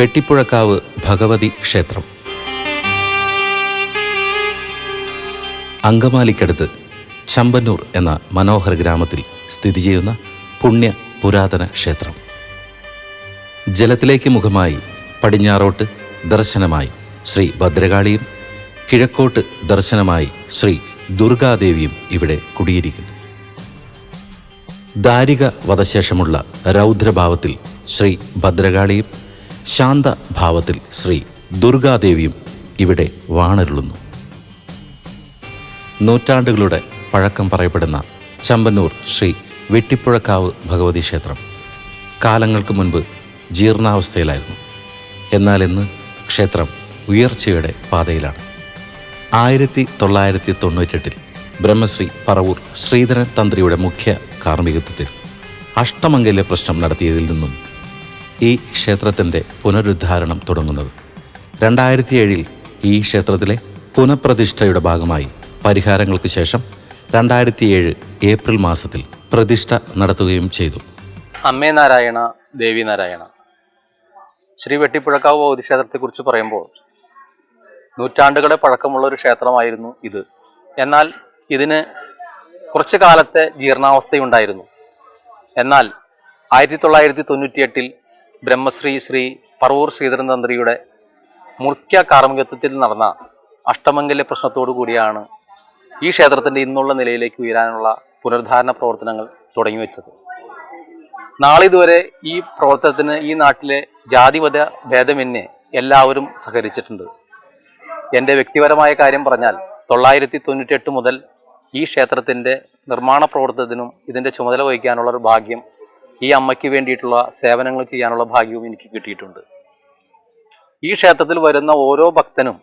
വെട്ടിപ്പുഴക്കാവ് ഭഗവതി ക്ഷേത്രം. അങ്കമാലിക്കടുത്ത് ചമ്പന്നൂർ എന്ന മനോഹര ഗ്രാമത്തിൽ സ്ഥിതി ചെയ്യുന്ന പുണ്യ പുരാതന ക്ഷേത്രം. ജലത്തിലേക്ക് മുഖമായി പടിഞ്ഞാറോട്ട് ദർശനമായി ശ്രീ ഭദ്രകാളിയും കിഴക്കോട്ട് ദർശനമായി ശ്രീ ദുർഗാദേവിയും ഇവിടെ കുടിയിരിക്കുന്നു. ദാരിക വധശേഷമുള്ള രൗദ്രഭാവത്തിൽ ശ്രീ ഭദ്രകാളിയും ശാന്തഭാവത്തിൽ ശ്രീ ദുർഗാദേവിയും ഇവിടെ വാണരുളുന്നു. നൂറ്റാണ്ടുകളുടെ പഴക്കം പറയപ്പെടുന്ന ചമ്പന്നൂർ ശ്രീ വെട്ടിപ്പുഴക്കാവ് ഭഗവതി ക്ഷേത്രം കാലങ്ങൾക്ക് മുൻപ് ജീർണാവസ്ഥയിലായിരുന്നു. എന്നാൽ ഇന്ന് ക്ഷേത്രം ഉയർച്ചയുടെ പാതയിലാണ്. ആയിരത്തി തൊള്ളായിരത്തി തൊണ്ണൂറ്റെട്ടിൽ ബ്രഹ്മശ്രീ പറവൂർ ശ്രീധരൻ തന്ത്രിയുടെ മുഖ്യ കാർമ്മികത്വത്തിൽ അഷ്ടമംഗല്യ പ്രശ്നം നടത്തിയതിൽ നിന്നും ഈ ക്ഷേത്രത്തിന്റെ പുനരുദ്ധാരണം തുടങ്ങുന്നത്. രണ്ടായിരത്തി ഏഴിൽ ഈ ക്ഷേത്രത്തിലെ പുനഃപ്രതിഷ്ഠയുടെ ഭാഗമായി പരിഹാരങ്ങൾക്ക് ശേഷം രണ്ടായിരത്തി ഏഴ് ഏപ്രിൽ മാസത്തിൽ പ്രതിഷ്ഠ നടത്തുകയും ചെയ്തു. അമ്മേ നാരായണ ദേവി നാരായണ. ശ്രീ വെട്ടിപ്പുഴക്കാവ് ഭൗതി ക്ഷേത്രത്തെക്കുറിച്ച് പറയുമ്പോൾ നൂറ്റാണ്ടുകളെ പഴക്കമുള്ള ഒരു ക്ഷേത്രമായിരുന്നു ഇത്. എന്നാൽ ഇതിന് കുറച്ചു കാലത്തെ ജീർണാവസ്ഥയുണ്ടായിരുന്നു. എന്നാൽ ആയിരത്തി തൊള്ളായിരത്തി തൊണ്ണൂറ്റിയെട്ടിൽ ബ്രഹ്മശ്രീ ശ്രീ പറവൂർ ശ്രീധരൻ തന്ത്രിയുടെ മുഖ്യ കാർമ്മികത്വത്തിൽ നടന്ന അഷ്ടമംഗല്യ പ്രശ്നത്തോടു കൂടിയാണ് ഈ ക്ഷേത്രത്തിന്റെ ഇന്നുള്ള നിലയിലേക്ക് ഉയരാനുള്ള പുനരുദ്ധാരണ പ്രവർത്തനങ്ങൾ തുടങ്ങി വെച്ചത് നാളിതുവരെ ഈ പ്രവർത്തനത്തിന് ഈ നാട്ടിലെ ജാതിമത ഭേദമന്യേ എല്ലാവരും സഹകരിച്ചിട്ടുണ്ട്. എന്റെ വ്യക്തിപരമായ കാര്യം പറഞ്ഞാൽ തൊള്ളായിരത്തി തൊണ്ണൂറ്റെട്ട് മുതൽ ഈ ക്ഷേത്രത്തിന്റെ നിർമ്മാണ പ്രവർത്തനത്തിനും ഇതിന്റെ ചുമതല വഹിക്കാനുള്ള ഒരു ഭാഗ്യം ഈ അമ്മയ്ക്ക് വേണ്ടിയിട്ടുള്ള സേവനങ്ങൾ ചെയ്യാനുള്ള ഭാഗ്യവും എനിക്ക് കിട്ടിയിട്ടുണ്ട്. ഈ ക്ഷേത്രത്തിൽ വരുന്ന ഓരോ ഭക്തനും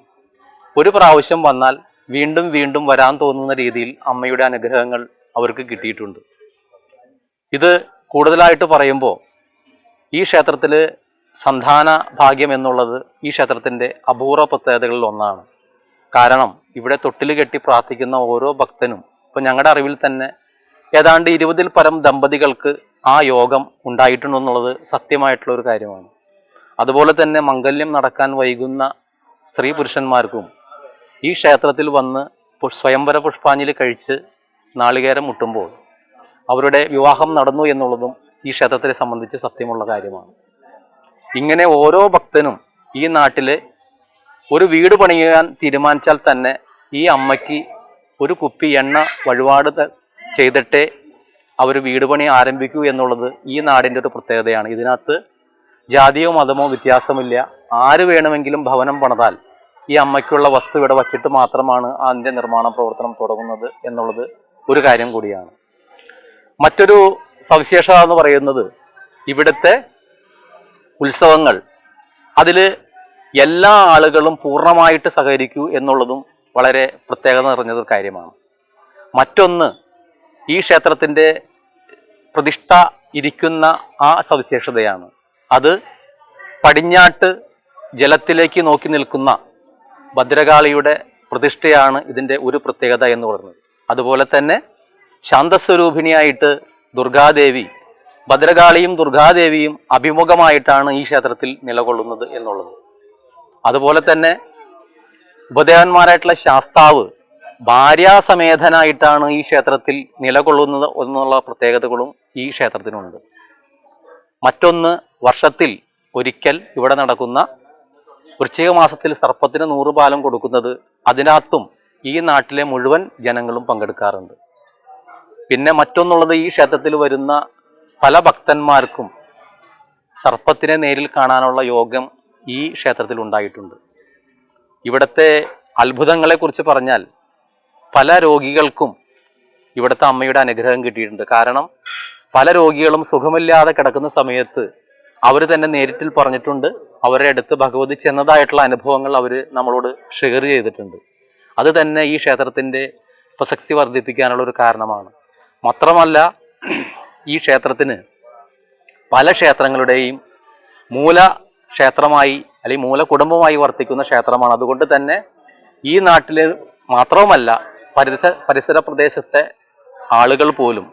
ഒരു പ്രാവശ്യം വന്നാൽ വീണ്ടും വീണ്ടും വരാൻ തോന്നുന്ന രീതിയിൽ അമ്മയുടെ അനുഗ്രഹങ്ങൾ അവർക്ക് കിട്ടിയിട്ടുണ്ട്. ഇത് കൂടുതലായിട്ട് പറയുമ്പോൾ ഈ ക്ഷേത്രത്തിൽ സന്താന ഭാഗ്യം എന്നുള്ളത് ഈ ക്ഷേത്രത്തിന്റെ അപൂർവ പ്രത്യേകതകളിൽ ഒന്നാണ്. കാരണം ഇവിടെ തൊട്ടിൽ കെട്ടി പ്രാർത്ഥിക്കുന്ന ഓരോ ഭക്തനും ഇപ്പം ഞങ്ങളുടെ അറിവിൽ തന്നെ ഏതാണ്ട് ഇരുപതിൽ പരം ദമ്പതികൾക്ക് ആ യോഗം ഉണ്ടായിട്ടുണ്ടെന്നുള്ളത് സത്യമായിട്ടുള്ള ഒരു കാര്യമാണ്. അതുപോലെ തന്നെ മംഗല്യം നടക്കാൻ വൈകുന്ന സ്ത്രീ പുരുഷന്മാർക്കും ഈ ക്ഷേത്രത്തിൽ വന്ന് സ്വയംവര പുഷ്പാഞ്ജലി കഴിച്ച് നാളികേരം മുട്ടുമ്പോൾ അവരുടെ വിവാഹം നടന്നു എന്നുള്ളതും ഈ ക്ഷേത്രത്തെ സംബന്ധിച്ച് സത്യമുള്ള കാര്യമാണ്. ഇങ്ങനെ ഓരോ ഭക്തനും ഈ നാട്ടിൽ ഒരു വീട് പണിയാൻ തീരുമാനിച്ചാൽ തന്നെ ഈ അമ്മയ്ക്ക് ഒരു കുപ്പി എണ്ണ വഴിപാട് ചെയ്തിട്ടേ അവർ വീട് പണി ആരംഭിക്കൂ എന്നുള്ളത് ഈ നാടിന്റെ ഒരു പ്രത്യേകതയാണ്. ഇതിനകത്ത് ജാതിയോ മതമോ വ്യത്യാസമില്ല. ആര് വേണമെങ്കിലും ഭവനം പണിതാൽ ഈ അമ്മയ്ക്കുള്ള വസ്തു ഇവിടെ വച്ചിട്ട് മാത്രമാണ് അതിന്റെ നിർമ്മാണ പ്രവർത്തനം തുടങ്ങുന്നത് എന്നുള്ളത് ഒരു കാര്യം കൂടിയാണ്. മറ്റൊരു സവിശേഷത എന്ന് പറയുന്നത് ഇവിടുത്തെ ഉത്സവങ്ങൾ. അതിൽ എല്ലാ ആളുകളും പൂർണമായിട്ട് സഹകരിക്കൂ എന്നുള്ളതും വളരെ പ്രത്യേകത നിറഞ്ഞതൊരു കാര്യമാണ്. മറ്റൊന്ന് ഈ ക്ഷേത്രത്തിന്റെ പ്രതിഷ്ഠ ഇരിക്കുന്ന ആ സവിശേഷതയാണ്. അത് പടിഞ്ഞാട്ട് ജലത്തിലേക്ക് നോക്കി നിൽക്കുന്ന ഭദ്രകാളിയുടെ പ്രതിഷ്ഠയാണ് ഇതിന്റെ ഒരു പ്രത്യേകത എന്ന് പറയുന്നത്. അതുപോലെ തന്നെ ശാന്തസ്വരൂപിണിയായിട്ട് ദുർഗാദേവി ഭദ്രകാളിയും ദുർഗാദേവിയും അഭിമുഖമായിട്ടാണ് ഈ ക്ഷേത്രത്തിൽ നിലകൊള്ളുന്നത് എന്നുള്ളത്. അതുപോലെ തന്നെ ഉപദേവന്മാരായിട്ടുള്ള ശാസ്താവ് ഭാര്യാസമേതനായിട്ടാണ് ഈ ക്ഷേത്രത്തിൽ നിലകൊള്ളുന്നത് എന്നുള്ള പ്രത്യേകതകളും ഈ ക്ഷേത്രത്തിനുണ്ട്. മറ്റൊന്ന് വർഷത്തിൽ ഒരിക്കൽ ഇവിടെ നടക്കുന്ന വൃശ്ചിക മാസത്തിൽ സർപ്പത്തിന് നൂറ് പാലം കൊടുക്കുന്നത് അതിനകത്തും ഈ നാട്ടിലെ മുഴുവൻ ജനങ്ങളും പങ്കെടുക്കാറുണ്ട്. പിന്നെ മറ്റൊന്നുള്ളത് ഈ ക്ഷേത്രത്തിൽ വരുന്ന പല ഭക്തന്മാർക്കും സർപ്പത്തിനെ നേരിൽ കാണാനുള്ള യോഗം ഈ ക്ഷേത്രത്തിൽ ഉണ്ടായിട്ടുണ്ട്. ഇവിടുത്തെ അത്ഭുതങ്ങളെക്കുറിച്ച് പറഞ്ഞാൽ പല രോഗികൾക്കും ഇവിടുത്തെ അമ്മയുടെ അനുഗ്രഹം കിട്ടിയിട്ടുണ്ട്. കാരണം പല രോഗികളും സുഖമില്ലാതെ കിടക്കുന്ന സമയത്ത് അവർ തന്നെ നേരിട്ടിൽ പറഞ്ഞിട്ടുണ്ട്. അവരുടെ അടുത്ത് ഭഗവതി ചെന്നതായിട്ടുള്ള അനുഭവങ്ങൾ അവർ നമ്മളോട് ഷെയർ ചെയ്തിട്ടുണ്ട്. അത് തന്നെ ഈ ക്ഷേത്രത്തിന്റെ പ്രസക്തി വർദ്ധിപ്പിക്കാനുള്ള ഒരു കാരണമാണ്. മാത്രമല്ല ഈ ക്ഷേത്രത്തിന് പല ക്ഷേത്രങ്ങളുടെയും മൂല ക്ഷേത്രമായി അല്ലെങ്കിൽ മൂല കുടുംബമായി വർത്തിക്കുന്ന ക്ഷേത്രമാണ്. അതുകൊണ്ട് തന്നെ ഈ നാട്ടിൽ മാത്രവുമല്ല പരിസര പരിസര പ്രദേശത്തെ ആളുകൾ പോലും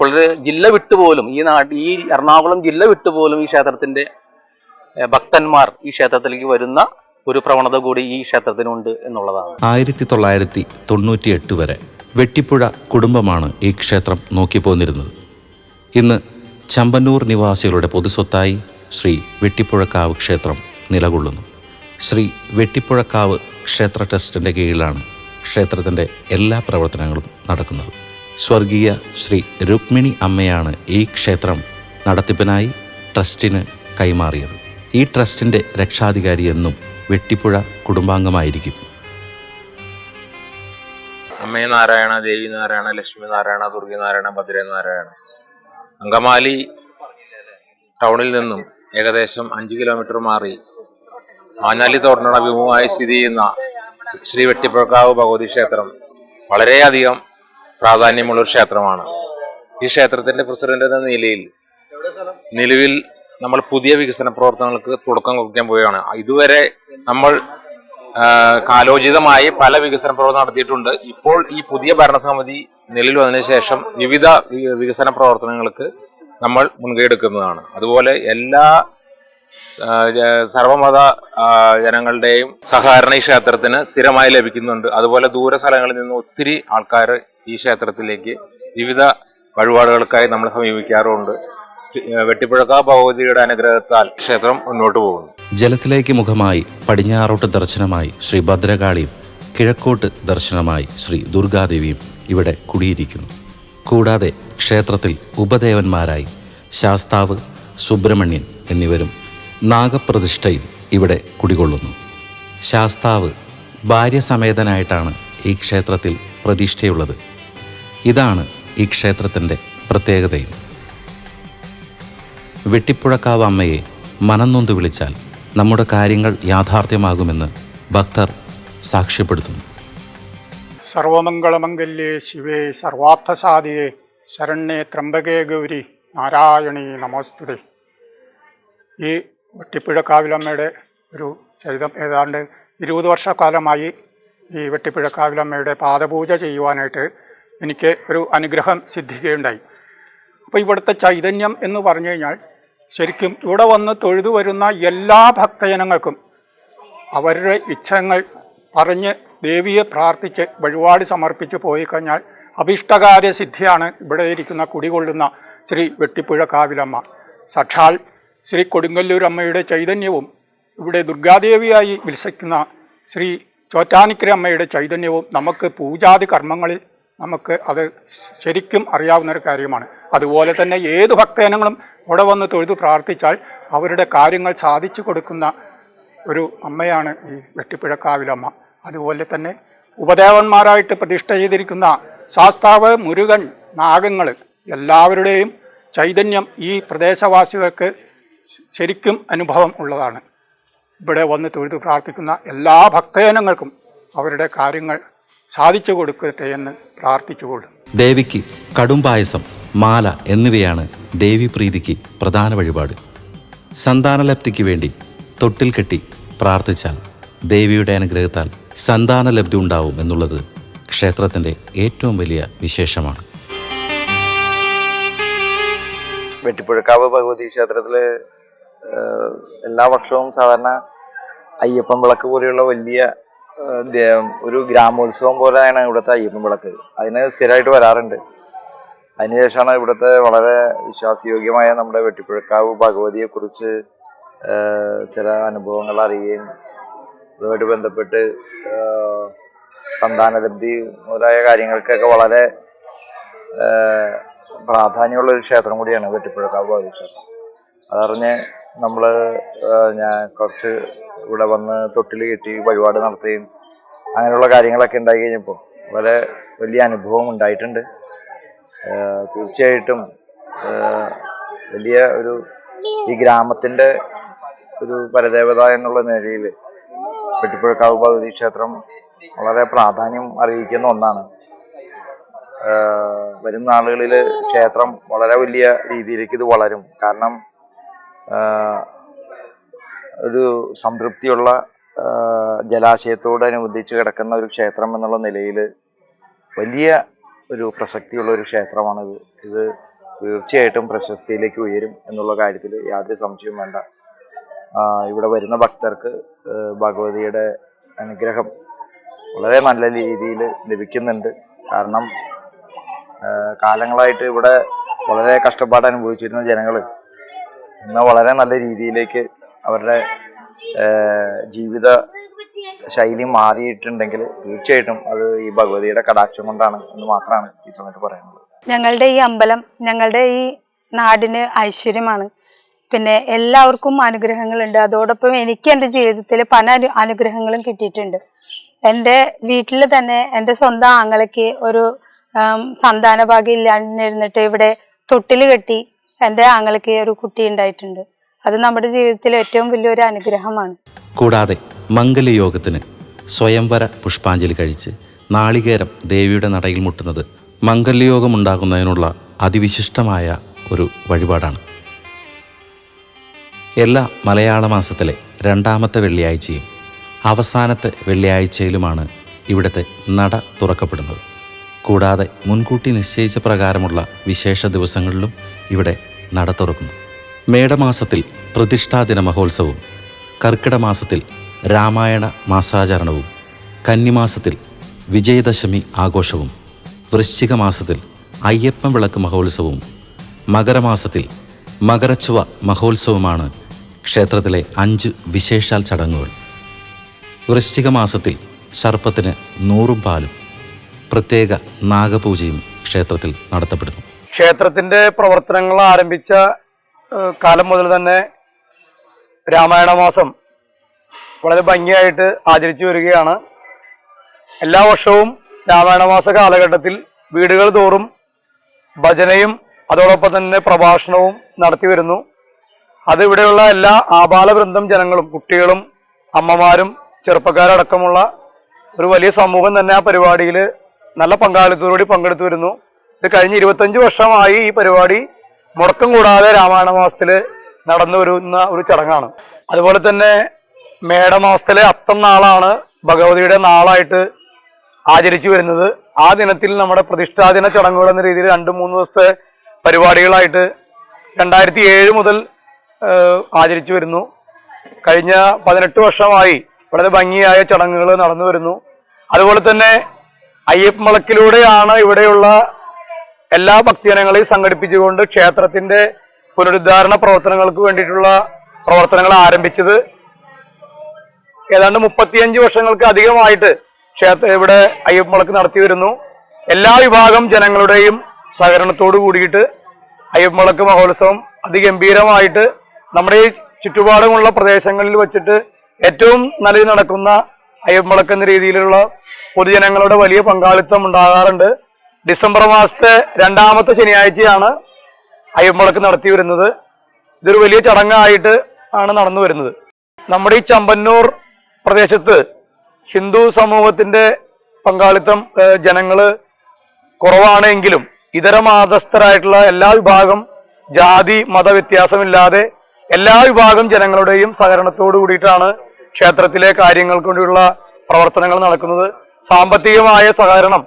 വളരെ ജില്ല വിട്ടുപോലും ഈ നാട് ഈ എറണാകുളം ജില്ല വിട്ടുപോലും ഈ ക്ഷേത്രത്തിന്റെ ഭക്തന്മാർ ഈ ക്ഷേത്രത്തിലേക്ക് വരുന്ന ഒരു പ്രവണത കൂടി ഈ ക്ഷേത്രത്തിനുണ്ട് എന്നുള്ളതാണ്. ആയിരത്തി തൊള്ളായിരത്തി തൊണ്ണൂറ്റി എട്ട് വരെ വെട്ടിപ്പുഴ കുടുംബമാണ് ഈ ക്ഷേത്രം നോക്കിപ്പോന്നിരുന്നത്. ഇന്ന് ചമ്പന്നൂർ നിവാസികളുടെ പൊതുസ്വത്തായി ശ്രീ വെട്ടിപ്പുഴക്കാവ് ക്ഷേത്രം നിലകൊള്ളുന്നു. ശ്രീ വെട്ടിപ്പുഴക്കാവ് ക്ഷേത്ര ട്രസ്റ്റിന്റെ കീഴിലാണ് ക്ഷേത്രത്തിന്റെ എല്ലാ പ്രവർത്തനങ്ങളും നടക്കുന്നത്. സ്വർഗീയ ശ്രീ രുക്മിണി അമ്മയാണ് ഈ ക്ഷേത്രം നടത്തിപ്പിനായി ട്രസ്റ്റിന് കൈമാറിയത്. ഈ ട്രസ്റ്റിന്റെ രക്ഷാധികാരി എന്നും വെട്ടിപ്പുഴ കുടുംബാംഗമായിരിക്കും. അമ്മേ നാരായണ ദേവി നാരായണ ലക്ഷ്മി നാരായണ ദുർഗി നാരായണ ഭദ്ര നാരായണ അങ്കമാലി ടൗണിൽ നിന്നും ഏകദേശം അഞ്ച് കിലോമീറ്റർ മാറി മാഞ്ഞാലി തോടിനോട് അഭിമുഖമായി സ്ഥിതി ചെയ്യുന്ന ശ്രീ വെട്ടിപ്പുഴക്കാവ് ഭഗവതി ക്ഷേത്രം വളരെയധികം പ്രാധാന്യമുള്ള ഒരു ക്ഷേത്രമാണ്. ഈ ക്ഷേത്രത്തിന്റെ പ്രസിഡന്റ് എന്ന നിലയിൽ നിലവിൽ നമ്മൾ പുതിയ വികസന പ്രവർത്തനങ്ങൾക്ക് തുടക്കം കുറിക്കാൻ പോവുകയാണ്. ഇതുവരെ നമ്മൾ കാലോചിതമായി പല വികസന പ്രവർത്തനം നടത്തിയിട്ടുണ്ട്. ഇപ്പോൾ ഈ പുതിയ ഭരണസമിതി നിലവിൽ വന്നതിന് ശേഷം വിവിധ വികസന പ്രവർത്തനങ്ങൾക്ക് നമ്മൾ മുൻകൈ എടുക്കുന്നതാണ്. അതുപോലെ എല്ലാ സർവമത ജനങ്ങളുടെയും സഹകരണ ഈ ക്ഷേത്രത്തിന് സ്ഥിരമായി ലഭിക്കുന്നുണ്ട്. അതുപോലെ ദൂര സ്ഥലങ്ങളിൽ നിന്ന് ഒത്തിരി ആൾക്കാർ ഈ ക്ഷേത്രത്തിലേക്ക് വിവിധ വഴിപാടുകൾക്കായി ശ്രീ- ആ, വെട്ടിപ്പുഴക്ക ഭഗവതിയുടെ അനുഗ്രഹത്താൽ ക്ഷേത്രം മുന്നോട്ട് പോകുന്നു. ജലത്തിലേക്ക് മുഖമായി പടിഞ്ഞാറോട്ട് ദർശനമായി ശ്രീ ഭദ്രകാളിയും കിഴക്കോട്ട് ദർശനമായി ശ്രീ ദുർഗാദേവിയും ഇവിടെ കുടിയിരിക്കുന്നു. കൂടാതെ ക്ഷേത്രത്തിൽ ഉപദേവന്മാരായി ശാസ്താവ് സുബ്രഹ്മണ്യൻ എന്നിവരും നാഗപ്രതിഷ്ഠയും ഇവിടെ കുടികൊള്ളുന്നു. ശാസ്താവ് ഭാര്യസമേതനായിട്ടാണ് ഈ ക്ഷേത്രത്തിൽ പ്രതിഷ്ഠയുള്ളത്. ഇതാണ് ഈ ക്ഷേത്രത്തിന്റെ പ്രത്യേകതയും. വെട്ടിപ്പുഴക്കാവ് അമ്മയെ മനംനൊന്ത് വിളിച്ചാൽ നമ്മുടെ കാര്യങ്ങൾ യാഥാർത്ഥ്യമാകുമെന്ന് ഭക്തർ സാക്ഷ്യപ്പെടുത്തുന്നു. സർവമംഗളമംഗല്യേ ശിവേ സർവാർത്ഥസാധിയെ ശരണ്യേ ത്രംബകേ ഗൗരി നാരായണീ നമോസ്തുതേ. ഈ വെട്ടിപ്പുഴക്കാവിലമ്മയുടെ ഒരു ചരിതം ഏതാണ്ട് ഇരുപത് വർഷക്കാലമായി ഈ വെട്ടിപ്പുഴക്കാവിലമ്മയുടെ പാദപൂജ ചെയ്യുവാനായിട്ട് എനിക്ക് ഒരു അനുഗ്രഹം സിദ്ധിക്കുകയുണ്ടായി. അപ്പോൾ ഇവിടുത്തെ ചൈതന്യം എന്ന് പറഞ്ഞു കഴിഞ്ഞാൽ ശരിക്കും ഇവിടെ വന്ന് തൊഴുതു വരുന്ന എല്ലാ ഭക്തജനങ്ങൾക്കും അവരുടെ ഇച്ഛങ്ങൾ പറഞ്ഞ് ദേവിയെ പ്രാർത്ഥിച്ച് വഴിപാട് സമർപ്പിച്ച് പോയി കഴിഞ്ഞാൽ അഭിഷ്ടകാര്യ സിദ്ധിയാണ് ഇവിടെ ഇരിക്കുന്ന കുടികൊള്ളുന്ന ശ്രീ വെട്ടിപ്പുഴ കാവിലമ്മ. സാക്ഷാൽ ശ്രീ കൊടുങ്ങല്ലൂർ അമ്മയുടെ ചൈതന്യവും ഇവിടെ ദുർഗാദേവിയായി വിൽസിക്കുന്ന ശ്രീ ചോറ്റാനിക്കര അമ്മയുടെ ചൈതന്യവും നമുക്ക് പൂജാതി കർമ്മങ്ങളിൽ നമുക്ക് അത് ശരിക്കും അറിയാവുന്ന ഒരു കാര്യമാണ്. അതുപോലെ തന്നെ ഏത് ഭക്തജനങ്ങളും ഇവിടെ വന്ന് തൊഴുതു പ്രാർത്ഥിച്ചാൽ അവരുടെ കാര്യങ്ങൾ സാധിച്ചു കൊടുക്കുന്ന ഒരു അമ്മയാണ് ഈ വെട്ടിപ്പിഴക്കാവിലമ്മ. അതുപോലെ തന്നെ ഉപദേവന്മാരായിട്ട് പ്രതിഷ്ഠ ചെയ്തിരിക്കുന്ന ശാസ്താവ് മുരുകൻ നാഗങ്ങൾ എല്ലാവരുടെയും ചൈതന്യം ഈ പ്രദേശവാസികൾക്ക് ശരിക്കും അനുഭവം ഉള്ളതാണ്. ഇവിടെ വന്ന് തൊഴുത് പ്രാർത്ഥിക്കുന്ന എല്ലാ ഭക്തജനങ്ങൾക്കും അവരുടെ കാര്യങ്ങൾ സാധിച്ചു കൊടുക്കട്ടെ എന്ന് പ്രാർത്ഥിച്ചുകൊള്ളും ദേവിക്ക് കടുംപായസം മാല എന്നിവയാണ് ദേവീപ്രീതിക്ക് പ്രധാന വഴിപാട്. സന്താനലബ്ധിക്ക് വേണ്ടി തൊട്ടിൽ കെട്ടി പ്രാർത്ഥിച്ചാൽ ദേവിയുടെ അനുഗ്രഹത്താൽ സന്താനലബ്ധി ഉണ്ടാവും എന്നുള്ളത് ക്ഷേത്രത്തിന്റെ ഏറ്റവും വലിയ വിശേഷമാണ്. വെട്ടിപ്പുഴക്കാവ് ഭഗവതി ക്ഷേത്രത്തിൽ ഏഹ്, എല്ലാ വർഷവും സാധാരണ അയ്യപ്പൻ വിളക്ക് പോലെയുള്ള വലിയ ഒരു ഗ്രാമോത്സവം പോലെയാണ് ഇവിടുത്തെ അയ്യപ്പൻ വിളക്ക്. അതിന് സ്ഥിരമായിട്ട് വരാറുണ്ട്. അതിനുശേഷമാണ് ഇവിടുത്തെ വളരെ വിശ്വാസയോഗ്യമായ നമ്മുടെ വെട്ടിപ്പുഴക്കാവ് ഭഗവതിയെക്കുറിച്ച് ചില അനുഭവങ്ങൾ അറിയുകയും അതുമായിട്ട് ബന്ധപ്പെട്ട് സന്താനലബ്ധി മുതലായ കാര്യങ്ങൾക്കൊക്കെ വളരെ പ്രാധാന്യമുള്ള ഒരു ക്ഷേത്രം കൂടിയാണ് വെട്ടിപ്പുഴക്കാവ് ഭഗവതി ക്ഷേത്രം. അതറിഞ്ഞ് നമ്മൾ ഞാൻ കുറച്ച് ഇവിടെ വന്ന് തൊട്ടിൽ കെട്ടി വഴിപാട് നടത്തുകയും അങ്ങനെയുള്ള കാര്യങ്ങളൊക്കെ ഉണ്ടായി കഴിഞ്ഞപ്പോൾ വളരെ വലിയ അനുഭവം ഉണ്ടായിട്ടുണ്ട്. തീർച്ചയായിട്ടും വലിയ ഒരു ഈ ഗ്രാമത്തിന്റെ ഒരു പരദേവത എന്നുള്ള നിലയിൽ വെട്ടിപ്പുഴക്കാവ് ഭഗവതി ക്ഷേത്രം വളരെ പ്രാധാന്യം അറിയിക്കുന്ന ഒന്നാണ്. വരും നാളുകളിൽ ക്ഷേത്രം വളരെ വലിയ രീതിയിലേക്ക് ഇത് വളരും. കാരണം ഒരു സംതൃപ്തിയുള്ള ജലാശയത്തോടനുബന്ധിച്ച് കിടക്കുന്ന ഒരു ക്ഷേത്രം എന്നുള്ള നിലയിൽ വലിയ ഒരു പ്രസക്തിയുള്ള ഒരു ക്ഷേത്രമാണിത് ഇത്. തീർച്ചയായിട്ടും പ്രശസ്തിയിലേക്ക് ഉയരും എന്നുള്ള കാര്യത്തിൽ യാതൊരു സംശയവും വേണ്ട. ഇവിടെ വരുന്ന ഭക്തർക്ക് ഭഗവതിയുടെ അനുഗ്രഹം വളരെ നല്ല രീതിയിൽ ലഭിക്കുന്നുണ്ട്. കാരണം കാലങ്ങളായിട്ട് ഇവിടെ വളരെ കഷ്ടപ്പാട് അനുഭവിച്ചിരുന്ന ജനങ്ങൾ ഇന്ന് വളരെ നല്ല രീതിയിലേക്ക് അവരുടെ ജീവിത ശൈലി മാറിയിട്ടുണ്ടെങ്കിൽ തീർച്ചയായിട്ടും അത് ഈ ഭഗവതിയുടെ കടാക്ഷം കൊണ്ടാണ് എന്ന് മാത്രമാണ് ഈ സമയത്ത് പറയാനുള്ളത്. ഞങ്ങളുടെ ഈ അമ്പലം ഞങ്ങളുടെ ഈ നാടിന് ഐശ്വര്യമാണ്. പിന്നെ എല്ലാവർക്കും അനുഗ്രഹങ്ങളുണ്ട്. അതോടൊപ്പം എനിക്ക് എന്റെ ജീവിതത്തിൽ പല അനു അനുഗ്രഹങ്ങളും കിട്ടിയിട്ടുണ്ട്. എന്റെ വീട്ടിൽ തന്നെ എന്റെ സ്വന്തം ആങ്ങളയ്ക്ക് ഒരു സന്താനഭാഗ്യം സന്താന ഭാഗ്യം ഇല്ലാണ്ടിരുന്നിട്ട് ഇവിടെ തൊട്ടിൽ കെട്ടി എന്റെ ആങ്ങൾക്ക് ഒരു കുട്ടി ഉണ്ടായിട്ടുണ്ട്. അത് നമ്മുടെ ജീവിതത്തിൽ ഏറ്റവും വലിയൊരു അനുഗ്രഹമാണ്. കൂടാതെ മംഗലയോഗത്തിന് സ്വയംവര പുഷ്പാഞ്ജലി കഴിച്ച് നാളികേരം ദേവിയുടെ നടയിൽ മുട്ടുന്നത് മംഗല്യയോഗമുണ്ടാകുന്നതിനുള്ള അതിവിശിഷ്ടമായ ഒരു വഴിപാടാണ്. എല്ലാ മലയാള മാസത്തിലെ രണ്ടാമത്തെ വെള്ളിയാഴ്ചയും അവസാനത്തെ വെള്ളിയാഴ്ചയിലുമാണ് ഇവിടുത്തെ നട തുറക്കപ്പെടുന്നത്. കൂടാതെ മുൻകൂട്ടി നിശ്ചയിച്ച പ്രകാരമുള്ള വിശേഷ ദിവസങ്ങളിലും ഇവിടെ നട തുറക്കുന്നു. മേടമാസത്തിൽ പ്രതിഷ്ഠാദിന മഹോത്സവവും കർക്കിട മാസത്തിൽ രാമായണ മാസാചരണവും കന്നിമാസത്തിൽ വിജയദശമി ആഘോഷവും വൃശ്ചിക മാസത്തിൽ അയ്യപ്പൻ വിളക്ക് മഹോത്സവവും മകരമാസത്തിൽ മകരച്ചുവ മഹോത്സവമാണ് ക്ഷേത്രത്തിലെ അഞ്ച് വിശേഷാൽ ചടങ്ങുകൾ. വൃശ്ചിക മാസത്തിൽ സർപ്പത്തിന് നൂറും പാലും പ്രത്യേക നാഗപൂജയും ക്ഷേത്രത്തിൽ നടത്തപ്പെടുന്നു. ക്ഷേത്രത്തിന്റെ പ്രവർത്തനങ്ങൾ ആരംഭിച്ച കാലം മുതൽ തന്നെ രാമായണ മാസം വളരെ ഭംഗിയായിട്ട് ആചരിച്ചു വരികയാണ്. എല്ലാ വർഷവും രാമായണ മാസ കാലഘട്ടത്തിൽ വീടുകൾ തോറും ഭജനയും അതോടൊപ്പം തന്നെ പ്രഭാഷണവും നടത്തി വരുന്നു. അത് ഇവിടെയുള്ള എല്ലാ ആബാലവൃന്ദം ജനങ്ങളും കുട്ടികളും അമ്മമാരും ചെറുപ്പക്കാരടക്കമുള്ള ഒരു വലിയ സമൂഹം തന്നെ ആ പരിപാടിയിൽ നല്ല പങ്കാളിത്തത്തോടുകൂടി പങ്കെടുത്തു വരുന്നു. ഇത് കഴിഞ്ഞ ഇരുപത്തഞ്ച് വർഷമായി ഈ പരിപാടി മുടക്കം കൂടാതെ രാമായണ മാസത്തിൽ നടന്നു വരുന്ന ഒരു ചടങ്ങാണ്. അതുപോലെ തന്നെ മേടമാസത്തിലെ അത്തം നാളാണ് ഭഗവതിയുടെ നാളായിട്ട് ആചരിച്ചു വരുന്നത്. ആ ദിനത്തിൽ നമ്മുടെ പ്രതിഷ്ഠാദിന ചടങ്ങുകൾ എന്ന രീതിയിൽ രണ്ട് മൂന്ന് ദിവസത്തെ പരിപാടികളായിട്ട് രണ്ടായിരത്തി ഏഴ് മുതൽ ആചരിച്ചു വരുന്നു. കഴിഞ്ഞ പതിനെട്ട് വർഷമായി വളരെ ഭംഗിയായ ചടങ്ങുകൾ നടന്നു വരുന്നു. അതുപോലെ തന്നെ അയ്യപ്പമളക്കിലൂടെയാണ് ഇവിടെയുള്ള എല്ലാ ഭക്തജനങ്ങളെയും സംഘടിപ്പിച്ചുകൊണ്ട് ക്ഷേത്രത്തിന്റെ പുനരുദ്ധാരണ പ്രവർത്തനങ്ങൾക്ക് വേണ്ടിയിട്ടുള്ള പ്രവർത്തനങ്ങൾ ആരംഭിച്ചത് ഏതാണ്ട് മുപ്പത്തിയഞ്ച് വർഷങ്ങൾക്ക് അധികമായിട്ട് ക്ഷേത്ര ഇവിടെ അയ്യപ്പമളക്ക് നടത്തി വരുന്നു. എല്ലാ വിഭാഗം ജനങ്ങളുടെയും സഹകരണത്തോട് കൂടിയിട്ട് അയ്യപ്പമളക്ക് മഹോത്സവം അതിഗംഭീരമായിട്ട് നമ്മുടെ ഈ ചുറ്റുപാടുമുള്ള പ്രദേശങ്ങളിൽ വെച്ചിട്ട് ഏറ്റവും നല്ല നടക്കുന്ന അയ്യപ്പമളക്ക് എന്ന രീതിയിലുള്ള പൊതുജനങ്ങളുടെ വലിയ പങ്കാളിത്തം ഉണ്ടാകാറുണ്ട്. ഡിസംബർ മാസത്തെ രണ്ടാമത്തെ ശനിയാഴ്ചയാണ് അയ്യമ്പളക്ക് നടത്തി വരുന്നത്. ഇതൊരു വലിയ ചടങ്ങായിട്ട് ആണ് നടന്നു വരുന്നത്. നമ്മുടെ ഈ ചമ്പന്നൂർ പ്രദേശത്ത് ഹിന്ദു സമൂഹത്തിന്റെ പങ്കാളിത്തം ജനങ്ങൾ കുറവാണെങ്കിലും ഇതര മതസ്ഥരായിട്ടുള്ള എല്ലാ വിഭാഗം ജാതി മത വ്യത്യാസമില്ലാതെ എല്ലാ വിഭാഗം ജനങ്ങളുടെയും സഹകരണത്തോടു കൂടിയിട്ടാണ് ക്ഷേത്രത്തിലെ കാര്യങ്ങൾക്ക് വേണ്ടിയുള്ള പ്രവർത്തനങ്ങൾ നടക്കുന്നത്. സാമ്പത്തികമായ സഹകരണം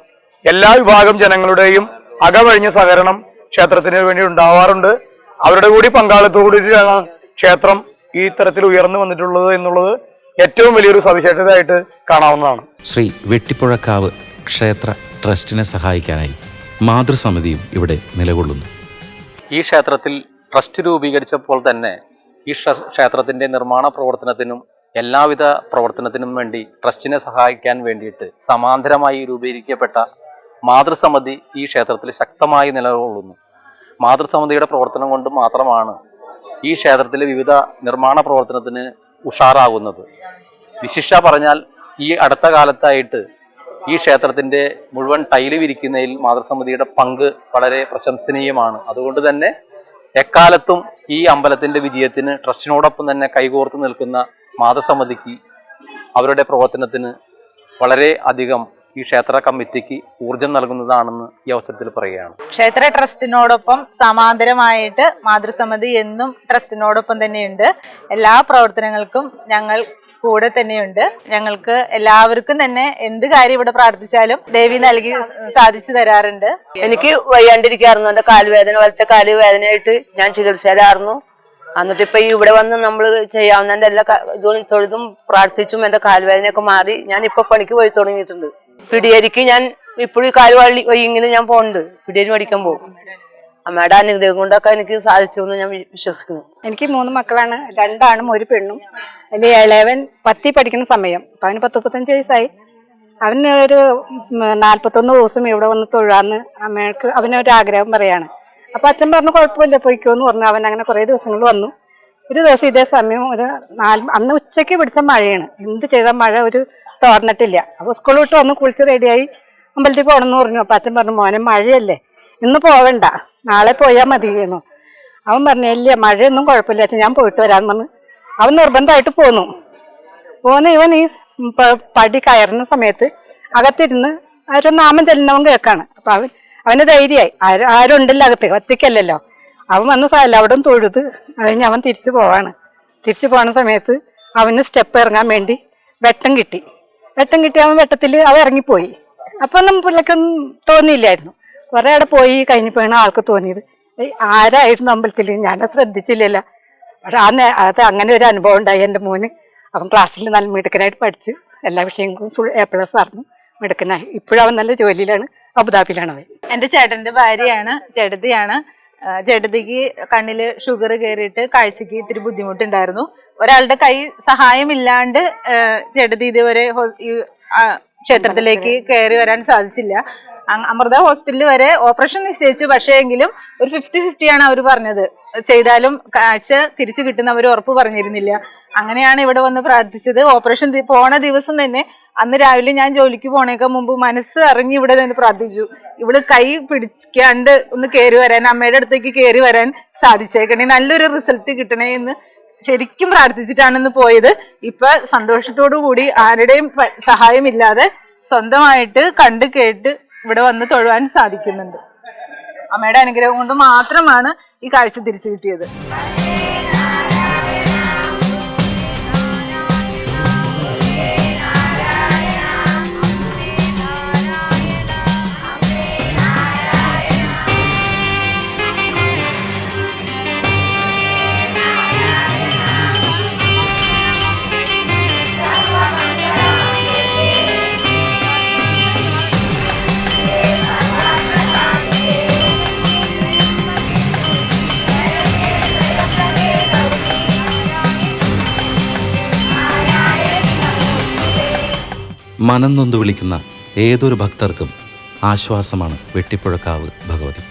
എല്ലാ വിഭാഗം ജനങ്ങളുടെയും അകവഴിഞ്ഞ സഹകരണം ക്ഷേത്രത്തിന് വേണ്ടി ഉണ്ടാവാറുണ്ട്. അവരുടെ കൂടി പങ്കാളിത്തോടു കൂടിയിട്ടാണ് ക്ഷേത്രം ഈ തരത്തിൽ ഉയർന്നു വന്നിട്ടുള്ളത് എന്നുള്ളത് ഏറ്റവും വലിയൊരു സവിശേഷതയായിട്ട് കാണാവുന്നതാണ്. ശ്രീ വെട്ടിപ്പുഴക്കാവ് ക്ഷേത്ര ട്രസ്റ്റിനെ സഹായിക്കാനായി മാതൃസമിതിയും ഇവിടെ നിലകൊള്ളുന്നു. ഈ ക്ഷേത്രത്തിൽ ട്രസ്റ്റ് രൂപീകരിച്ചപ്പോൾ തന്നെ ഈ ക്ഷേത്രത്തിന്റെ ക്ഷേത്രത്തിന്റെ നിർമ്മാണ പ്രവർത്തനത്തിനും എല്ലാവിധ പ്രവർത്തനത്തിനും വേണ്ടി ട്രസ്റ്റിനെ സഹായിക്കാൻ വേണ്ടിയിട്ട് സമാന്തരമായി രൂപീകരിക്കപ്പെട്ട മാതൃസമിതി ഈ ക്ഷേത്രത്തിൽ ശക്തമായി നിലകൊള്ളുന്നു. മാതൃസമിതിയുടെ പ്രവർത്തനം കൊണ്ട് മാത്രമാണ് ഈ ക്ഷേത്രത്തിലെ വിവിധ നിർമ്മാണ പ്രവർത്തനത്തിന് ഉഷാറാകുന്നത്. വിശിഷ്ട പറഞ്ഞാൽ ഈ അടുത്ത കാലത്തായിട്ട് ഈ ക്ഷേത്രത്തിന്റെ മുഴുവൻ ടൈൽ വിരിക്കുന്നതിൽ മാതൃസമിതിയുടെ പങ്ക് വളരെ പ്രശംസനീയമാണ്. അതുകൊണ്ട് തന്നെ എക്കാലത്തും ഈ അമ്പലത്തിന്റെ വിജയത്തിന് ട്രസ്റ്റിനോടൊപ്പം തന്നെ കൈകോർത്ത് നിൽക്കുന്ന മാതൃസമിതിക്ക് അവരുടെ പ്രവർത്തനത്തിന് വളരെ അധികം ഈ ക്ഷേത്ര കമ്മിറ്റിക്ക് ഊർജം നൽകുന്നതാണെന്ന് ഈ അവസരത്തിൽ പറയുകയാണ്. ക്ഷേത്ര ട്രസ്റ്റിനോടൊപ്പം സമാന്തരമായിട്ട് മാതൃസമിതി എന്നും ട്രസ്റ്റിനോടൊപ്പം തന്നെയുണ്ട്. എല്ലാ പ്രവർത്തനങ്ങൾക്കും ഞങ്ങൾ കൂടെ തന്നെയുണ്ട്. ഞങ്ങൾക്ക് എല്ലാവർക്കും തന്നെ എന്ത് കാര്യം ഇവിടെ പ്രാർത്ഥിച്ചാലും ദേവി നൽകി സാധിച്ചു തരാറുണ്ട്. എനിക്ക് വയ്യാണ്ടിരിക്കാറുന്നു എന്റെ കാലുവേദന പോലത്തെ കാലുവേദനയായിട്ട് ഞാൻ ചികിത്സയിലായിരുന്നു. എന്നിട്ട് ഇപ്പൊ ഇവിടെ വന്ന് നമ്മൾ ചെയ്യാവുന്ന എന്റെ എല്ലാ ഇതും തൊഴുതും പ്രാർത്ഥിച്ചും എന്റെ കാൽവേദനയൊക്കെ മാറി ഞാൻ ഇപ്പൊ പണിക്ക് പോയി തുടങ്ങിയിട്ടുണ്ട്. പിടിയേരിക്ക് ഞാൻ ഇപ്പോഴും കാൽ വള്ളി ഇങ്ങനെ ഞാൻ പോകുന്നുണ്ട് പിടിയേരി പഠിക്കാൻ പോകും. അമ്മയുടെ അനുഗ്രഹം കൊണ്ടൊക്കെ എനിക്ക് സാധിച്ചു എന്ന് ഞാൻ വിശ്വസിക്കുന്നു. എനിക്ക് മൂന്ന് മക്കളാണ്. രണ്ടാണും ഒരു പെണ്ണും. അതിൽ ഇളവൻ പത്തി പഠിക്കുന്ന സമയം. അപ്പൊ അവന് പത്ത് മുപ്പത്തഞ്ച് വയസ്സായി. അവന് ഒരു നാല്പത്തൊന്ന് ദിവസം ഇവിടെ വന്ന് തൊഴാന്ന് അമ്മയ്ക്ക് അവനൊരു ആഗ്രഹം പറയാണ്. അപ്പൊ അച്ഛൻ പറഞ്ഞു കുഴപ്പമില്ല പൊയ്ക്കോന്ന് പറഞ്ഞു. അവൻ അങ്ങനെ കുറെ ദിവസങ്ങൾ വന്നു. ഒരു ദിവസം ഇതേ സമയം ഒരു നാല് അന്ന് ഉച്ചയ്ക്ക് പിടിച്ച മഴയാണ്. എന്ത് ചെയ്താൽ മഴ? ഒരു തോർന്നിട്ടില്ല. അപ്പൊ സ്കൂൾ വിട്ട് വന്ന് കുളിച്ച് റെഡിയായി അമ്പലത്തിൽ പോകണമെന്ന് പറഞ്ഞു. അപ്പൊ അച്ഛൻ പറഞ്ഞു മോനെ മഴയല്ലേ. ഇന്ന് പോവണ്ട. നാളെ പോയാൽ മതിയെന്നു. അവൻ പറഞ്ഞു ഇല്ല മഴയൊന്നും കുഴപ്പമില്ല അച്ഛൻ ഞാൻ പോയിട്ട് വരാന്ന് പറഞ്ഞു. അവൻ നിർബന്ധമായിട്ട് പോന്നു. പോന്ന് ഇവൻ ഈ പടി കയറുന്ന സമയത്ത് അകത്തിരുന്ന് ആരോ നാമം ചെല്ലുന്നവൻ കേൾക്കാണ്. അപ്പൊ അവൻ അവന് ധൈര്യമായി. ആരും ആരും ഉണ്ടല്ലോ അകത്ത് ഒറ്റയ്ക്കല്ലല്ലോ. അവൻ വന്ന് അവിടെ തൊഴുത് കഴിഞ്ഞ് അവൻ തിരിച്ചു പോവാണ്. തിരിച്ചു പോകുന്ന സമയത്ത് അവന് സ്റ്റെപ്പ് ഇറങ്ങാൻ വേണ്ടി വെട്ടം കിട്ടി. വെട്ടം കിട്ടി അവൻ വെട്ടത്തിൽ അവ ഇറങ്ങിപ്പോയി. അപ്പൊ ഒന്നും പിള്ളേക്കൊന്നും തോന്നിയില്ലായിരുന്നു. കുറെ അവിടെ പോയി കഴിഞ്ഞപ്പോഴാണ് ആൾക്ക് തോന്നിയത്. ആരായിരുന്നു അമ്പലത്തിൽ ഞാനത് ശ്രദ്ധിച്ചില്ലല്ല. പക്ഷെ ആ അത് അങ്ങനെ ഒരു അനുഭവം ഉണ്ടായി എന്റെ മോന്. അവൻ ക്ലാസ്സിൽ നല്ല മിടുക്കനായിട്ട് പഠിച്ച് എല്ലാ വിഷയങ്ങളും ഫുൾ എ പ്ലസ് ആയിരുന്നു. മിടുക്കനായി. ഇപ്പോഴും അവൻ നല്ല ജോലിയിലാണ്. അബുദാബിയിലാണ് അവൻ. എന്റെ ചേട്ടന്റെ ഭാര്യയാണ് ചേട്ടത്തിയാണ് ആ, കണ്ണിൽ ഷുഗർ കയറിയിട്ട് കാഴ്ചക്ക് ഇത്തിരി ബുദ്ധിമുട്ടുണ്ടായിരുന്നു. ഒരാളുടെ കൈ സഹായമില്ലാണ്ട് ജഡതി ഇതുവരെ ക്ഷേത്രത്തിലേക്ക് കയറി വരാൻ സാധിച്ചില്ല. അമൃത ഹോസ്പിറ്റലിൽ വരെ ഓപ്പറേഷൻ നിശ്ചയിച്ചു. പക്ഷേ എങ്കിലും ഒരു ഫിഫ്റ്റി ഫിഫ്റ്റിയാണ് അവർ പറഞ്ഞത്. ചെയ്താലും കാഴ്ച തിരിച്ചു കിട്ടുന്ന അവർ ഉറപ്പ് പറഞ്ഞിരുന്നില്ല. അങ്ങനെയാണ് ഇവിടെ വന്ന് പ്രാർത്ഥിച്ചത്. ഓപ്പറേഷൻ പോണ ദിവസം തന്നെ അന്ന് രാവിലെ ഞാൻ ജോലിക്ക് പോണേക്കാൾ മുമ്പ് മനസ്സ് അറിഞ്ഞ് ഇവിടെ നിന്ന് പ്രാർത്ഥിച്ചു. ഇവിടെ കൈ പിടിക്കാണ്ട് ഒന്ന് കയറി വരാൻ അമ്മയുടെ അടുത്തേക്ക് കയറി വരാൻ സാധിച്ചേക്കണേ. നല്ലൊരു റിസൾട്ട് കിട്ടണേ എന്ന് ശരിക്കും പ്രാർത്ഥിച്ചിട്ടാണെന്ന് പോയത്. ഇപ്പൊ സന്തോഷത്തോടു കൂടി ആരുടെയും സഹായം സഹായമില്ലാതെ സ്വന്തമായിട്ട് കണ്ട് കേട്ട് ഇവിടെ വന്ന് തൊഴുവാൻ സാധിക്കുന്നുണ്ട്. അമ്മയുടെ അനുഗ്രഹം കൊണ്ട് മാത്രമാണ് ഈ കാഴ്ച തിരിച്ചു കിട്ടിയത്. മനം നൊന്തു വിളിക്കുന്ന ഏതൊരു ഭക്തർക്കും ആശ്വാസമാണ് വെട്ടിപ്പുഴക്കാവ് ഭഗവതി.